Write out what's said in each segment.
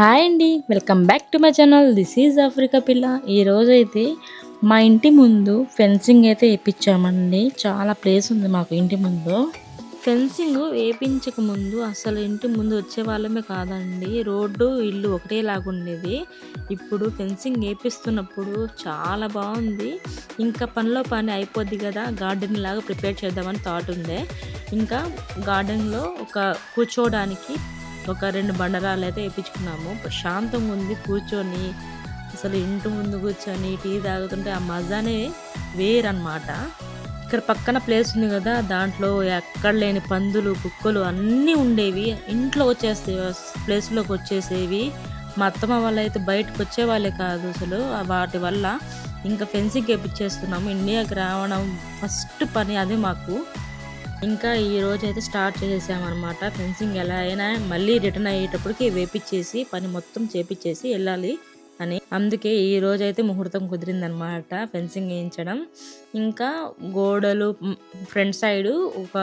Hi అండి. Welcome back to my channel. This is Africa పిల్ల. ఈరోజు అయితే మా ఇంటి ముందు ఫెన్సింగ్ అయితే వేయించామండి చాలా ప్లేస్ ఉంది మాకు ఇంటి ముందు. ఫెన్సింగ్ వేయించక ముందు అసలు ఇంటి ముందు వచ్చే వాళ్ళమే కాదండి. రోడ్డు ఇల్లు ఒకటేలాగా ఉండేది. ఇప్పుడు ఫెన్సింగ్ వేపిస్తున్నప్పుడు చాలా బాగుంది. ఇంకా పనిలో పని అయిపోద్ది కదా. గార్డెన్ లాగా ప్రిపేర్ చేద్దామని థాట్ ఉండే ఇంకా గార్డెన్లో ఒక కూర్చోవడానికి ఒక రెండు బండరాలు అయితే వేయించుకున్నాము. ప్రశాంతంగా ఉంది కూర్చొని అసలు ఇంటి ముందు కూర్చొని టీ తాగుతుంటే ఆ మజానే వేరనమాట ఇక్కడ పక్కన ప్లేస్ ఉంది కదా దాంట్లో ఎక్కడ లేని పందులు కుక్కలు అన్నీ ఉండేవి. ఇంట్లో వచ్చేస్తే ప్లేస్లోకి వచ్చేసేవి. మా అత్తమ్మ వాళ్ళు అయితే బయటకు వచ్చేవాళ్ళే కాదు అసలు వాటి వల్ల. ఇంకా ఫెన్సింగ్ వేపించేస్తున్నాము ఇండియాకి రావడం ఫస్ట్ పని అది మాకు. ఇంకా ఈ రోజు అయితే స్టార్ట్ చేసేసామన్నమాట. ఫెన్సింగ్ ఎలా అయినా మళ్ళీ రిటర్న్ అయ్యేటప్పటికి వేపించేసి పని మొత్తం చేపించేసి వెళ్ళాలి అని. అందుకే ఈ రోజు అయితే ముహూర్తం కుదిరిందనమాట ఫెన్సింగ్ వేయించడం. ఇంకా గోడలు ఫ్రంట్ సైడ్ ఒక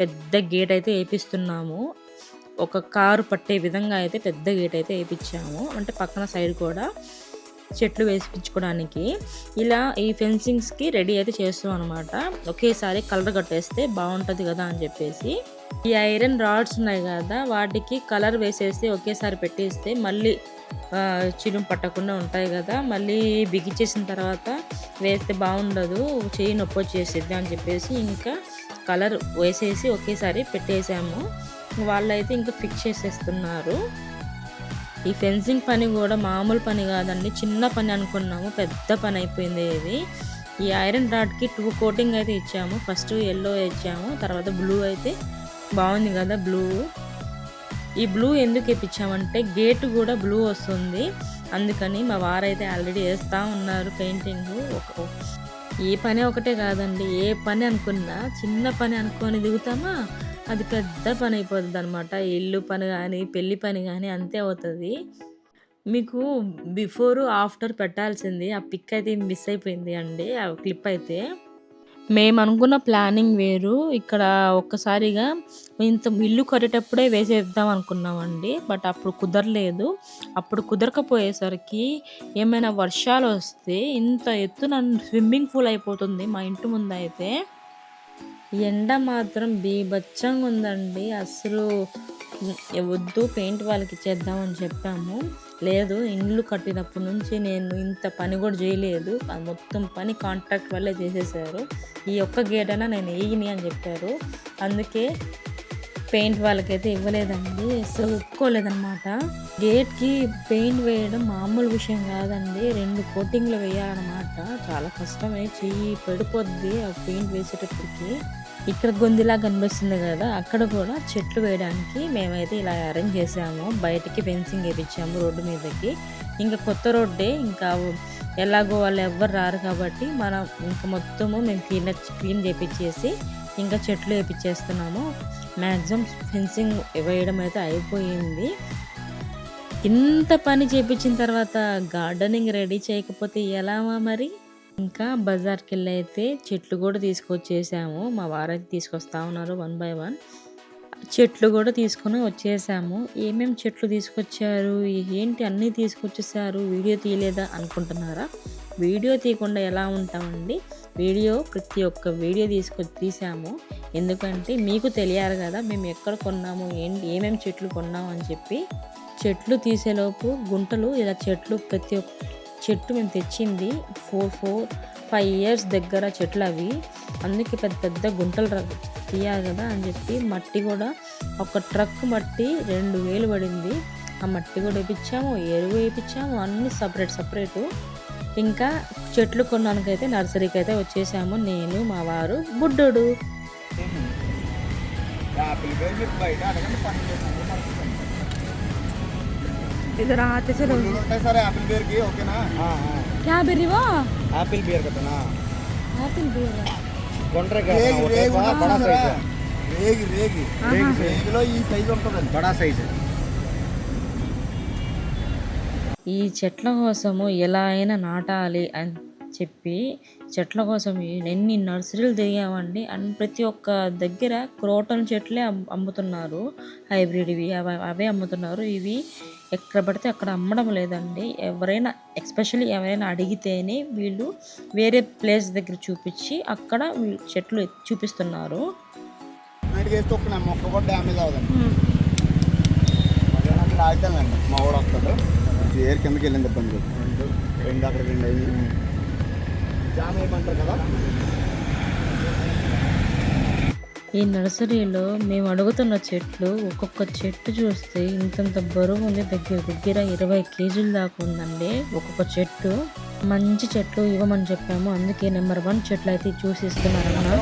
పెద్ద గేట్ అయితే వేపిస్తున్నాము. ఒక కారు పట్టే విధంగా అయితే పెద్ద గేట్ అయితే వేయించాము అంటే పక్కన సైడ్ కూడా. చెట్లు వేసిపించుకోవడానికి ఇలా ఈ ఫెన్సింగ్స్కి రెడీ అయితే చేస్తాం అనమాట ఒకేసారి కలర్ కట్టేస్తే బాగుంటుంది కదా అని చెప్పేసి. ఈ ఐరన్ రాడ్స్ ఉన్నాయి కదా వాటికి కలర్ వేసేసి ఒకేసారి పెట్టేస్తే మళ్ళీ చిరుము పట్టకుండా ఉంటాయి కదా. మళ్ళీ బిగిచేసిన తర్వాత వేస్తే బాగుండదు చేయి నొప్పి వచ్చేసిద్ది అని చెప్పేసి ఇంకా కలర్ వేసేసి ఒకేసారి పెట్టేసాము. వాళ్ళైతే ఇంకా ఫిక్స్ చేసేస్తున్నారు. ఈ ఫెన్సింగ్ పని కూడా మామూలు పని కాదండి. చిన్న పని అనుకున్నాము. పెద్ద పని అయిపోయింది ఇది. ఈ ఐరన్ రాడ్కి టూ కోటింగ్ అయితే ఇచ్చాము. ఫస్ట్ ఎల్లో ఇచ్చాము. తర్వాత బ్లూ అయితే బాగుంది కదా బ్లూ ఈ బ్లూ ఎందుకు ఇప్పించామంటే గేట్ కూడా బ్లూ వస్తుంది. అందుకని మా వారైతే ఆల్రెడీ వేస్తూ ఉన్నారు పెయింటింగ్ ఒక ఏ పని ఒకటే కాదండి. ఏ పని అనుకున్నా చిన్న పని అనుకొని దిగుతామా? అది పెద్ద పని అయిపోతుంది అనమాట ఇల్లు పని కానీ పెళ్ళి పని కానీ అంతే అవుతుంది. మీకు బిఫోర్ ఆఫ్టర్ పెట్టాల్సింది. ఆ పిక్ అయితే మిస్ అయిపోయింది అండి ఆ క్లిప్ అయితే. మేము అనుకున్న ప్లానింగ్ వేరు. ఇక్కడ ఒక్కసారిగా ఇంత ఇల్లు కట్టేటప్పుడే వేసేద్దాం అనుకున్నామండి బట్ అప్పుడు కుదరలేదు. అప్పుడు కుదరకపోయేసరికి ఏమైనా వర్షాలు వస్తే ఇంత ఎత్తున స్విమ్మింగ్ పూల్ అయిపోతుంది మా ఇంటి ముందు అయితే ఎండ మాత్రం బీభత్సంగా ఉందండి. అసలు వద్దు పెయింట్ వాళ్ళకి ఇచ్చేద్దామని చెప్పాము. లేదు ఇండ్లు కట్టినప్పటి నుంచి నేను ఇంత పని కూడా చేయలేదు. మొత్తం పని కాంట్రాక్ట్ వల్లే చేసేసారు. ఈ ఒక్క గేట్ అయినా నేను వేయని అని చెప్పారు. అందుకే పెయింట్ వాళ్ళకైతే ఇవ్వలేదండి. అసలు ఒప్పుకోలేదన్నమాట. గేట్కి పెయింట్ వేయడం మామూలు విషయం కాదండి. రెండు కోటింగ్లు వేయాలన్నమాట. చాలా కష్టమే. చెయ్యి పడిపోద్ది ఆ పెయింట్ వేసేటప్పటికి. ఇక్కడ గొంతులా కనిపిస్తుంది కదా అక్కడ కూడా చెట్లు వేయడానికి మేమైతే ఇలా అరేంజ్ చేసాము. బయటికి ఫెన్సింగ్ వేయించాము రోడ్డు మీదకి. ఇంకా కొత్త రోడ్డే ఇంకా ఎలాగో వాళ్ళు ఎవ్వరు రారు కాబట్టి మనం ఇంకా మొత్తము మేము క్లీన్ క్లీన్ చేపించేసి ఇంకా చెట్లు వేపించేస్తున్నాము. మ్యాక్సిమం ఫెన్సింగ్ వేయడం అయితే అయిపోయింది. ఇంత పని చేపించిన తర్వాత గార్డెనింగ్ రెడీ చేయకపోతే ఎలా మరి? ఇంకా బజార్కి వెళ్ళి అయితే చెట్లు కూడా తీసుకొచ్చేసాము. మా వారైతే తీసుకొస్తా ఉన్నారు వన్ బై వన్. చెట్లు కూడా తీసుకొని వచ్చేసాము. ఏమేమి చెట్లు తీసుకొచ్చారు? ఏంటి అన్నీ తీసుకొచ్చేసారు? వీడియో తీయలేదా అనుకుంటున్నారా? వీడియో తీయకుండా ఎలా ఉంటామండి? వీడియో ప్రతి ఒక్క వీడియో తీసుకొచ్చి తీసాము. ఎందుకంటే మీకు తెలియాలి కదా మేము ఎక్కడ కొన్నాము ఏంటి ఏమేమి చెట్లు కొన్నాము అని చెప్పి చెట్లు తీసేలోపు గుంటలు ఇలా చెట్లు ప్రతి ఒక్క చెట్టు మేము తెచ్చింది ఫోర్ ఫోర్ ఫైవ్ ఇయర్స్ దగ్గర చెట్లు అవి. అందుకే పెద్ద పెద్ద గుంటలు తీయాలి కదా అని చెప్పి మట్టి కూడా ఒక ట్రక్ మట్టి రెండు వేలు పడింది. ఆ మట్టి కూడా వేయించాము ఎరువు వేయించాము అన్ని సపరేట్ సపరేటు. ఇంకా చెట్లు కొన్నానికైతే నర్సరీకి అయితే వచ్చేసాము నేను మా వారు బుడ్డోడు. इधर आते चलो सर एप्पल बेयर की ओके ना हाँ हाँ क्या बेरी वो एप्पल बेयर का ना ఆపిల్ బేర్ కొండ్రే రేగి రేగి బడా సైజ్ రేగి రేగి రేగి రేగిలో ఈ సైజ్ ఉంటుందండి బడా సైజ్ ఈ చెట్ల కోసము ఎలా అయినా నాటాలి అని చెప్పి చెట్ల కోసం ఎన్ని నర్సరీలు తిరిగామండి. అండ్ ప్రతి ఒక్క దగ్గర క్రోటన్ చెట్లే అమ్ముతున్నారు. హైబ్రిడ్వి అవి అవే అమ్ముతున్నారు. ఇవి ఎక్కడ పడితే అక్కడ అమ్మడం లేదండి. ఎవరైనా ఎస్పెషల్లీ ఎవరైనా అడిగితేనే వీళ్ళు వేరే ప్లేస్ దగ్గర చూపించి అక్కడ చెట్లు చూపిస్తున్నారు. మొక్క కూడా డ్యామేజ్ మా వాడు వస్తాడు. ఏర్ కిందకి వెళ్ళింది ఇబ్బంది రెండు రెండు అక్కడ రెండు అయ్యి. జామ్ వేయమంటారు కదా? ఈ నర్సరీలో మేము అడుగుతున్న చెట్లు ఒక్కొక్క చెట్టు చూస్తే ఇంతంత బరువు ఉంది దగ్గర దగ్గర ఇరవై కేజీల దాకా ఉందండి ఒక్కొక్క చెట్టు. మంచి చెట్లు ఇవ్వమని చెప్పాము అందుకే నెంబర్ వన్ చెట్లు అయితే చూసి ఇస్తున్నారన్న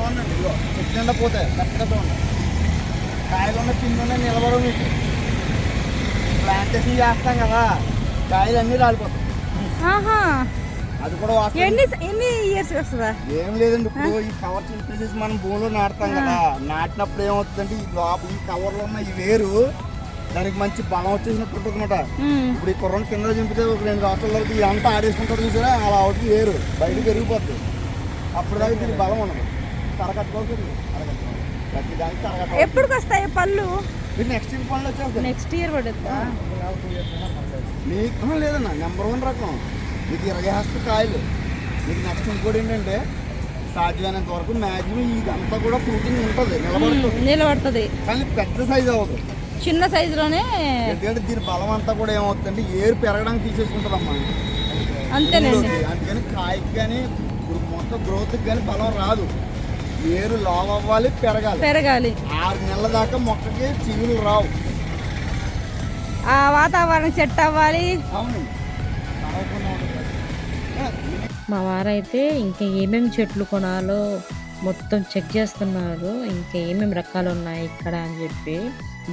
ప్లాంటేషన్ చేస్తాం కదా కాయలు అన్నీ రాలిపోతాయి. ఆహా. అది కూడా ఎన్ని ఎన్ని ఇయర్స్ వస్తుందా? ఏం లేదండి ఇప్పుడు ఈ కవర్ చింపేసేసి మనం భూమిలో నాటుతాం కదా నాటినప్పుడు ఏమవుతుందంటే ఈ లోపల ఈ కవర్లో ఉన్న ఈ వేరు దానికి మంచి బలం వచ్చేసినట్టు అనమాట. ఇప్పుడు ఈ కుర్రని కింద చింపితే ఒక రెండు సంవత్సరాల వరకు ఇదంతా ఆడేసుకుంటాడు చూసారా? అలా అవుతుంది వేరు బయట పెరిగిపోద్ది అప్పుడు దాకా దీనికి బలం ఉండదు. తరగట్టుకోవాలి ప్రతి దానికి తరగట్టు ఎప్పటికి వస్తాయి పళ్ళు? మీరు నెక్స్ట్ ఇయర్ పనులు వచ్చేస్తాయి. నెక్స్ట్ ఇయర్ పడుతుందా మీకు లేదన్న నెంబర్ వన్ రకం. మీకు ఇరవై హస్త కాయలు. మీకు నెక్స్ట్ ఇంకోటి ఏంటంటే సాధ్యమైనంత వరకు మ్యాక్సిమం ఇదంతా కూడా ఫ్రూటింగ్ ఉంటుంది నిలబడుతుంది. నిలబడుతుంది. కానీ పెద్ద సైజ్ అవ్వదు. చిన్న సైజులోనే ఎందుకంటే దీని బలం అంతా కూడా ఏమవుతుందంటే ఏరు పెరగడానికి తీసేసుకుంటుందమ్మా. అంతేనండి. అందుకని కాయకి కానీ మొత్తం గ్రోత్కి కానీ బలం రాదు. ఏరు లావ్ అవ్వాలి పెరగాలి. పెరగాలి. ఆరు నెలల దాకా మొక్కకి చిగులు రావు. ఆ వాతావరణం సెట్ అవ్వాలి. అవునండి. మా వారైతే ఇంకా ఏమేమి చెట్లు కొనాలో మొత్తం చెక్ చేస్తున్నారు. ఇంకా ఏమేమి రకాలు ఉన్నాయి ఇక్కడ అని చెప్పి.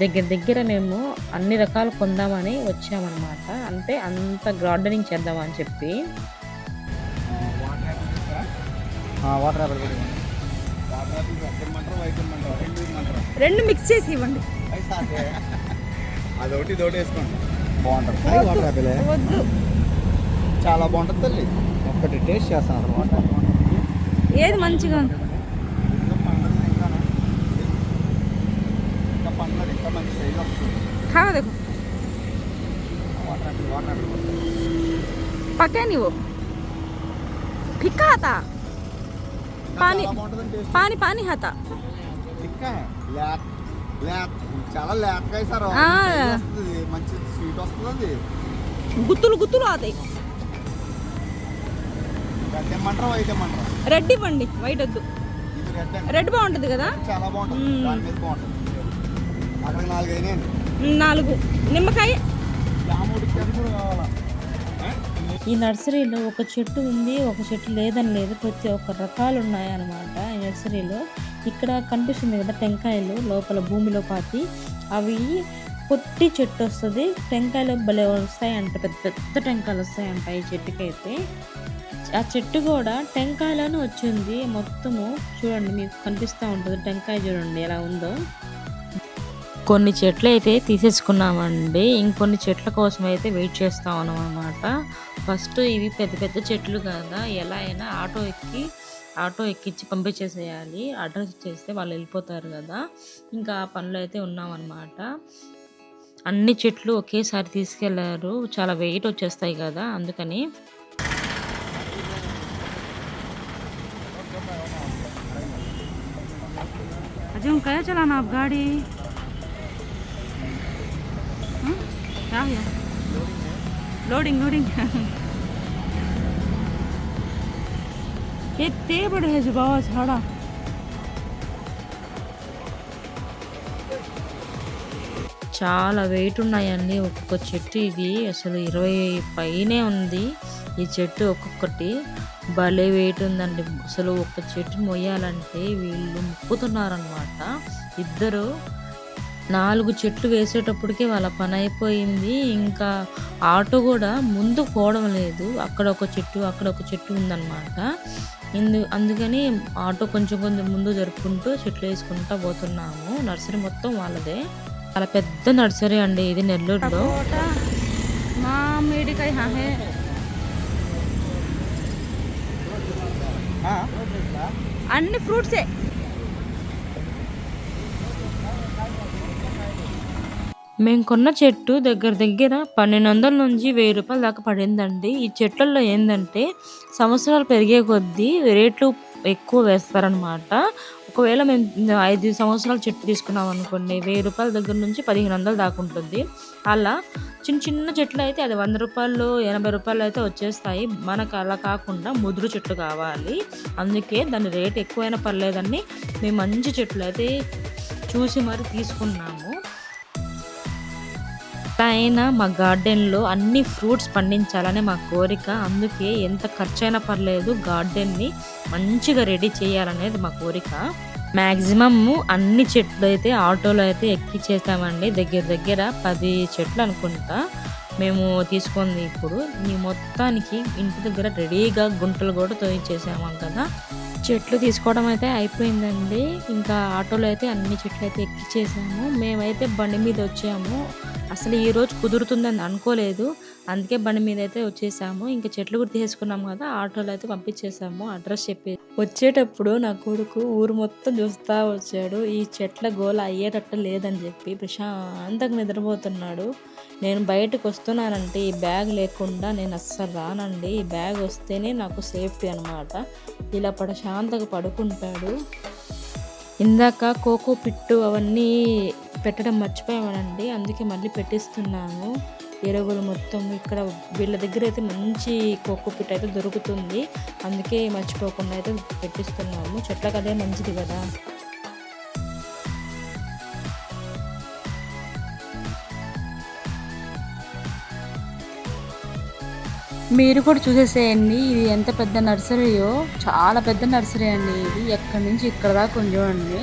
దగ్గర దగ్గర మేము అన్ని రకాలు కొందామని వచ్చామన్నమాట. అంటే అంత గార్డెనింగ్ చేద్దామని చెప్పి. రెడ్ మిక్స్ చేసి ఇవ్వండి. అదొకటి ఇదొకటి వేసుకోండి. బాగుంటుంది. చాలా బాగుంటుంది తల్లి. ఒకటి టేస్ట్ చేస్తాను అనమాట ఏది మంచిగా? ఉంది ఖానా పక్కే నువ్వు పిక్కా పాని పాని పాని హత చాలా మంచి స్వీట్ వస్తుంది. గుత్తులు గుత్తులు అవుతాయి రెడ్ ఇవ్వండి వైట్ వద్దు. రెడ్ బాగుంటుంది కదా? చాలా బాగుంటుంది. మ్మ్. దాని మీద బాగుంటుంది. అక్కడ నాలుగు నిమ్మకాయ. ఈ నర్సరీలో ఒక చెట్టు ఉంది ఒక చెట్టు లేదని లేదు. ప్రతి ఒక్క రకాలు ఉన్నాయన్నమాట ఈ నర్సరీలో. ఇక్కడ కనిపిస్తుంది కదా టెంకాయలు లోపల భూమిలో పాతి. అవి పొట్టి చెట్టు వస్తుంది. టెంకాయలు భలే వస్తాయంట పెద్ద పెద్ద టెంకాయలు వస్తాయంట ఈ చెట్టుకి అయితే ఆ చెట్టు కూడా టెంకాయలోనే వచ్చింది. మొత్తము చూడండి మీకు కనిపిస్తూ ఉంటుంది. టెంకాయ చూడండి ఎలా ఉందో. కొన్ని చెట్లు అయితే తీసేసుకున్నామండి. ఇంకొన్ని చెట్ల కోసం అయితే వెయిట్ చేస్తా ఉన్నాం అనమాట ఫస్ట్ ఇవి పెద్ద పెద్ద చెట్లు కదా ఎలా అయినా ఆటో ఎక్కి ఆటో ఎక్కించి పంపించేసేయాలి. అడ్రస్ చేస్తే వాళ్ళు వెళ్ళిపోతారు కదా. ఇంకా ఆ పనులు అయితే ఉన్నామన్నమాట అన్ని చెట్లు ఒకేసారి తీసుకెళ్ళారు. చాలా వెయిట్ వచ్చేస్తాయి కదా అందుకని अजून काय चलाना आप गाड़ी हं? क्या है लोडिंग लोडिंग कितने बड़े है जो बाबा झाड़ा చాలా వెయిట్ ఉన్నాయండి ఒక్కొక్క చెట్టు ఇది అసలు ఇరవై పైనే ఉంది ఈ చెట్టు ఒక్కొక్కటి భలే వెయిట్ ఉందండి. అసలు ఒక చెట్టు మొయ్యాలంటే వీళ్ళు ముక్కుతున్నారనమాట ఇద్దరు నాలుగు చెట్లు వేసేటప్పటికే వాళ్ళ పని అయిపోయింది. ఇంకా ఆటో కూడా ముందు పోవడం లేదు. అక్కడ ఒక చెట్టు అక్కడ ఒక చెట్టు ఉందన్నమాట. ఇందు అందుకని ఆటో కొంచెం కొంచెం ముందు జరుపుకుంటూ చెట్లు వేసుకుంటూ పోతున్నాము. నర్సరీ మొత్తం వాళ్ళదే. చాలా పెద్ద నర్సరీ అండి ఇది నెల్లూరులో. మామిడికాయ అన్ని ఫ్రూట్సే. మేము కొన్న చెట్టు దగ్గర దగ్గర పన్నెండు వందల నుంచి వెయ్యి రూపాయల దాకా పడిందండి. ఈ చెట్లలో ఏంటంటే సంవత్సరాలు పెరిగే కొద్దీ రేట్లు ఎక్కువ వేస్తారనమాట ఒకవేళ మేము ఐదు సంవత్సరాల చెట్టు తీసుకున్నాం అనుకోండి వెయ్యి రూపాయల దగ్గర నుంచి పదిహేను వందలు దాకా ఉంటుంది. అలా చిన్న చిన్న చెట్లు అయితే అది వంద రూపాయలు ఎనభై రూపాయలు అయితే వచ్చేస్తాయి. మనకు అలా కాకుండా ముదురు చెట్లు కావాలి. అందుకే దాని రేట్ ఎక్కువైనా పర్లేదని మేము మంచి చెట్లు అయితే చూసి మరి తీసుకున్నాము. అయినా మా గార్డెన్లో అన్ని ఫ్రూట్స్ పండించాలనే మా కోరిక. అందుకే ఎంత ఖర్చైనా పర్లేదు గార్డెన్ని మంచిగా రెడీ చేయాలనేది మా కోరిక. మ్యాక్సిమమ్ అన్ని చెట్లు అయితే ఆటోలో అయితే ఎక్కిచ్చేసామండి. దగ్గర దగ్గర పది చెట్లు అనుకుంటా మేము తీసుకుంది ఇప్పుడు. ఈ మొత్తానికి ఇంటి దగ్గర రెడీగా గుంటలు కూడా తోయించేసాము కదా. చెట్లు తీసుకోవడం అయితే అయిపోయిందండి. ఇంకా ఆటోలో అయితే అన్ని చెట్లు అయితే ఎక్కిచ్చేసాము. మేమైతే బండి మీద వచ్చాము. అసలు ఈ రోజు కుదురుతుందని అనుకోలేదు. అందుకే బండి మీద అయితే వచ్చేసాము. ఇంకా చెట్లు కూడా తీసుకున్నాము కదా ఆటోలో అయితే పంపించేసాము. అడ్రస్ చెప్పి వచ్చేటప్పుడు నా కొడుకు ఊరు మొత్తం చూస్తా వచ్చాడు. ఈ చెట్ల గోల అయ్యేటట్టు లేదని చెప్పి ప్రశాంతంగా నిద్రపోతున్నాడు. నేను బయటకు వస్తున్నానంటే ఈ బ్యాగ్ లేకుండా నేను అస్సలు రానండి. ఈ బ్యాగ్ వస్తేనే నాకు సేఫ్టీ అనమాట ఇలా ప్రశాంతంగా పడుకుంటాడు. ఇందాక కోకో పిట్టు అవన్నీ పెట్టడం మర్చిపోయామనండి. అందుకే మళ్ళీ పెట్టిస్తున్నాను. ఎరువులు మొత్తం ఇక్కడ వీళ్ళ దగ్గర అయితే మంచి కోకో పిట్ అయితే దొరుకుతుంది. అందుకే మర్చిపోకుండా అయితే పెట్టిస్తున్నాము. చెట్లకు అదే మంచిది కదా. మీరు కూడా చూసేసేయండి. ఇది ఎంత పెద్ద నర్సరీయో. చాలా పెద్ద నర్సరీ అండి ఇది. ఎక్కడి నుంచి ఇక్కడ దాకా ఉంది చూడండి.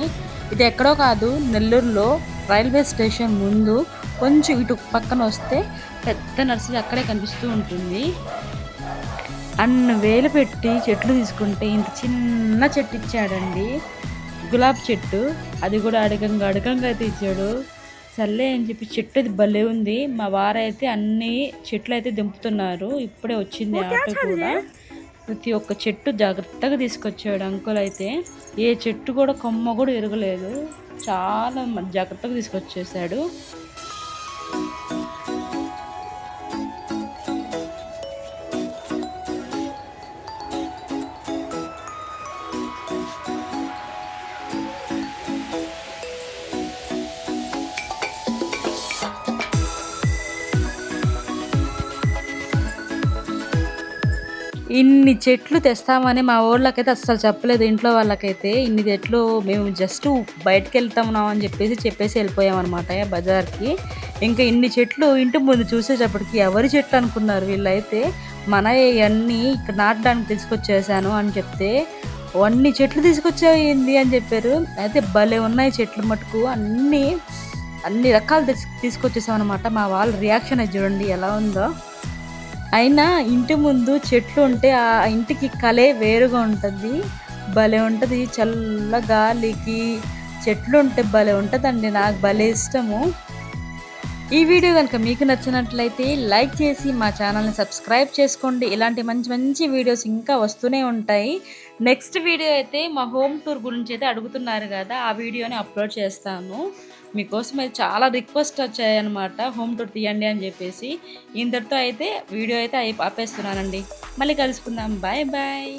ఇది ఎక్కడో కాదు నెల్లూరులో రైల్వే స్టేషన్ ముందు. కొంచెం ఇటు పక్కన వస్తే పెద్ద నర్సరీ అక్కడే కనిపిస్తూ ఉంటుంది. అన్న వేలు పెట్టి చెట్లు తీసుకుంటే ఇంత చిన్న చెట్టు ఇచ్చాడండి. గులాబీ చెట్టు. అది కూడా అడగంగా అడగంగా అయితే ఇచ్చాడు సర్లే అని చెప్పి చెట్టు అది భలే ఉంది. మా వారైతే అన్ని చెట్లు అయితే దింపుతున్నారు. ఇప్పుడే వచ్చింది ఆటో కూడా. ప్రతి ఒక్క చెట్టు జాగ్రత్తగా తీసుకొచ్చాడు అంకుల్ అయితే. ఏ చెట్టు కూడా కొమ్మ కూడా ఎరగలేదు. చాలా జాగ్రత్తగా తీసుకొచ్చేసాడు. ఇన్ని చెట్లు తెస్తామని మా ఊళ్ళకైతే అస్సలు చెప్పలేదు. ఇంట్లో వాళ్ళకైతే ఇన్ని చెట్లు మేము జస్ట్ బయటకు వెళ్తామున్నాం అని చెప్పేసి చెప్పేసి వెళ్ళిపోయాం అనమాట బజార్కి. ఇంకా ఇన్ని చెట్లు ఇంటి ముందు చూసేటప్పటికి ఎవరి చెట్లు అనుకున్నారు వీళ్ళైతే? మన ఇవన్నీ ఇక్కడ నాటడానికి తీసుకొచ్చేసాను అని చెప్తే అన్ని చెట్లు తీసుకొచ్చేయింది అని చెప్పారు. అయితే భలే ఉన్నాయి చెట్లు మటుకు. అన్నీ అన్ని రకాలు తెచ్చి తీసుకొచ్చేసాం అనమాట మా వాళ్ళ రియాక్షన్ అది చూడండి ఎలా ఉందో. అయినా ఇంటి ముందు చెట్లు ఉంటే ఆ ఇంటికి కలే వేరుగా ఉంటుంది. భలే ఉంటుంది. చల్ల గాలికి చెట్లు ఉంటే భలే ఉంటుందండి. నాకు భలే ఇష్టము. ఈ వీడియో కనుక మీకు నచ్చినట్లయితే లైక్ చేసి మా ఛానల్ని సబ్స్క్రైబ్ చేసుకోండి. ఇలాంటి మంచి మంచి వీడియోస్ ఇంకా వస్తూనే ఉంటాయి. నెక్స్ట్ వీడియో అయితే మా హోమ్ టూర్ గురించి అయితే అడుగుతున్నారు కదా ఆ వీడియోని అప్లోడ్ చేస్తాను. మీకోసం అయితే చాలా రిక్వెస్ట్ వచ్చాయన్నమాట హోమ్ టూర్ తీయండి అని చెప్పేసి. ఇంతటితో అయితే వీడియో అయితే అయి ఆపేస్తున్నానండి. మళ్ళీ కలుసుకుందాం. Bye bye.